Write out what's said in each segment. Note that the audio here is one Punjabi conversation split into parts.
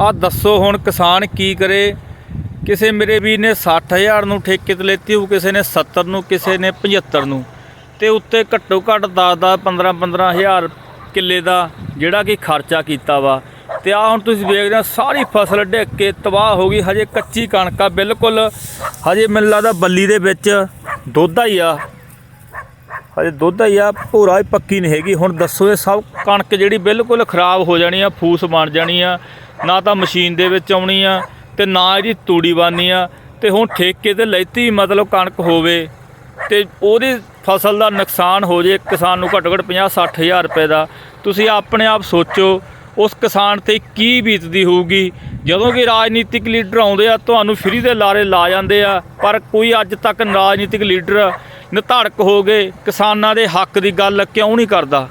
ਆ ਦੱਸੋ ਹੁਣ ਕਿਸਾਨ ਕੀ ਕਰੇ? ਕਿਸੇ ਮੇਰੇ ਵੀ ਨੇ 60000 ਨੂੰ ਠੇਕੇ ਤੇ ਲੈਤੀ ਹੋਊ, ਕਿਸੇ ਨੇ 70 ਨੂੰ, ਕਿਸੇ ਨੇ 75 ਨੂੰ। ਤੇ ਉੱਤੇ ਘੱਟੋ ਘੱਟ 10 10 15 15000 ਕਿੱਲੇ ਦਾ ਜਿਹੜਾ ਕਿ ਖਰਚਾ ਕੀਤਾ ਵਾ। ਤੇ ਆ ਹੁਣ ਤੁਸੀਂ ਵੇਖਦੇ ਹੋ, ਸਾਰੀ ਫਸਲ ਡਿੱਗ ਕੇ ਤਬਾਹ ਹੋ ਗਈ, ਹਜੇ ਕੱਚੀ ਕਣਕ ਆ, ਬਿਲਕੁਲ। ਹਜੇ ਮੈਨੂੰ ਲੱਗਦਾ ਬੱਲੀ ਦੇ ਵਿੱਚ ਦੁੱਧ ਹੀ ਆ। ਹਜੇ ਦੁੱਧ ਹੀ ਆ ਭੂਰਾ ਹੀ ਪੱਕੀ ਨਹੀਂ ਹੈਗੀ। ਹੁਣ ਦੱਸੋ ਇਹ ਸਭ ਕਣਕ ਜਿਹੜੀ ਬਿਲਕੁਲ ਖਰਾਬ ਹੋ ਜਾਣੀ ਆ, ਫੂਸ ਬਣ ਜਾਣੀ ਆ, ਨਾ ਤਾਂ ਮਸ਼ੀਨ ਦੇ ਵਿੱਚ ਆਉਣੀ ਆ ਤੇ ਨਾ ਇਹਦੀ ਤੂੜੀ ਬਣਨੀ ਆ। ਤੇ ਹੁਣ ਠੇਕੇ ਤੇ ਲੈਤੀ ਮਤਲਬ ਕਣਕ ਹੋਵੇ ਤੇ ਉਹਦੀ ਫਸਲ ਦਾ ਨੁਕਸਾਨ ਹੋ ਜੇ, ਕਿਸਾਨ ਨੂੰ ਘੱਟੋ ਘੱਟ 50 60000 ਰੁਪਏ ਦਾ। ਤੁਸੀਂ ਆਪਣੇ ਆਪ ਸੋਚੋ, ਉਸ ਕਿਸਾਨ ਤੇ ਕੀ ਬੀਤਦੀ ਹੋਊਗੀ? ਜਦੋਂ ਕਿ ਰਾਜਨੀਤਿਕ ਲੀਡਰ ਆਉਂਦੇ ਆ, ਤੁਹਾਨੂੰ ਫ੍ਰੀ ਦੇ ਲਾਰੇ ਲਾ ਜਾਂਦੇ ਆ, ਪਰ ਕੋਈ ਅੱਜ ਤੱਕ ਰਾਜਨੀਤਿਕ ਲੀਡਰ ਨਿਧੜਕ ਹੋ ਗਏ। ਕਿਸਾਨਾਂ ਦੇ ਹੱਕ ਦੀ ਗੱਲ ਕਿਉਂ ਨਹੀਂ ਕਰਦਾ?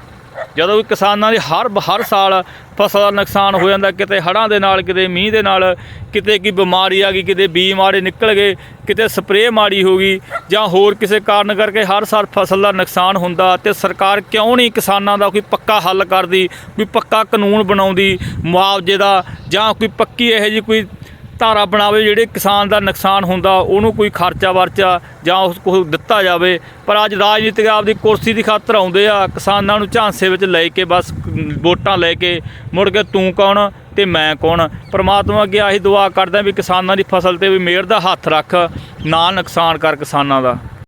ਜਦੋਂ ਵੀ ਕਿਸਾਨਾਂ ਦੇ ਹਰ ਹਰ ਸਾਲ ਫਸਲ ਦਾ ਨੁਕਸਾਨ ਹੋ ਜਾਂਦਾ, ਕਿਤੇ ਹੜ੍ਹਾਂ ਦੇ ਨਾਲ, ਕਿਤੇ ਮੀਂਹ ਦੇ ਨਾਲ, ਕਿਤੇ ਕੀ ਬਿਮਾਰੀ ਆ ਗਈ, ਕਿਤੇ ਬੀ ਮਾੜੇ ਨਿਕਲ ਗਏ, ਕਿਤੇ ਸਪਰੇਅ ਮਾੜੀ ਹੋ ਗਈ ਜਾਂ ਹੋਰ ਕਿਸੇ ਕਾਰਨ ਕਰਕੇ ਹਰ ਸਾਲ ਫਸਲ ਦਾ ਨੁਕਸਾਨ ਹੁੰਦਾ ਤੇ ਸਰਕਾਰ ਕਿਉਂ ਨਹੀਂ ਕਿਸਾਨਾਂ ਦਾ ਕੋਈ ਪੱਕਾ ਹੱਲ ਕਰਦੀ, ਕੋਈ ਪੱਕਾ ਕਾਨੂੰਨ ਬਣਾਉਂਦੀ, ਮੁਆਵਜ਼ੇ ਦਾ ਜਾਂ ਕੋਈ ਪੱਕੀ ਇਹੋ ਜਿਹੀ ਕੋਈ ਧਾਰਾ ਬਣਾਵੇ, ਜਿਹੜੇ ਕਿਸਾਨ ਦਾ ਨੁਕਸਾਨ ਹੁੰਦਾ, ਉਹਨੂੰ ਕੋਈ ਖਰਚਾ ਵਰਚਾ ਜਾਂ ਉਸ ਕੋਲ ਦਿੱਤਾ ਜਾਵੇ। ਪਰ ਅੱਜ ਰਾਜਨੀਤਿਕ ਆਪਦੀ ਕੁਰਸੀ ਦੀ ਖਾਤਰ ਆਉਂਦੇ ਆ, ਕਿਸਾਨਾਂ ਨੂੰ ਝਾਂਸੇ ਵਿੱਚ ਲੈ ਕੇ ਬਸ ਵੋਟਾਂ ਲੈ ਕੇ ਮੁੜ ਕੇ ਤੂੰ ਕੌਣ ਤੇ ਮੈਂ ਕੌਣ? ਪ੍ਰਮਾਤਮਾ ਅੱਗੇ ਆਹੀ ਦੁਆ ਕਰਦਾ ਵੀ ਕਿਸਾਨਾਂ ਦੀ ਫਸਲ ਤੇ ਵੀ ਮਿਹਰ ਦਾ ਹੱਥ ਰੱਖ, ਨਾ ਨੁਕਸਾਨ ਕਰ ਕਿਸਾਨਾਂ ਦਾ।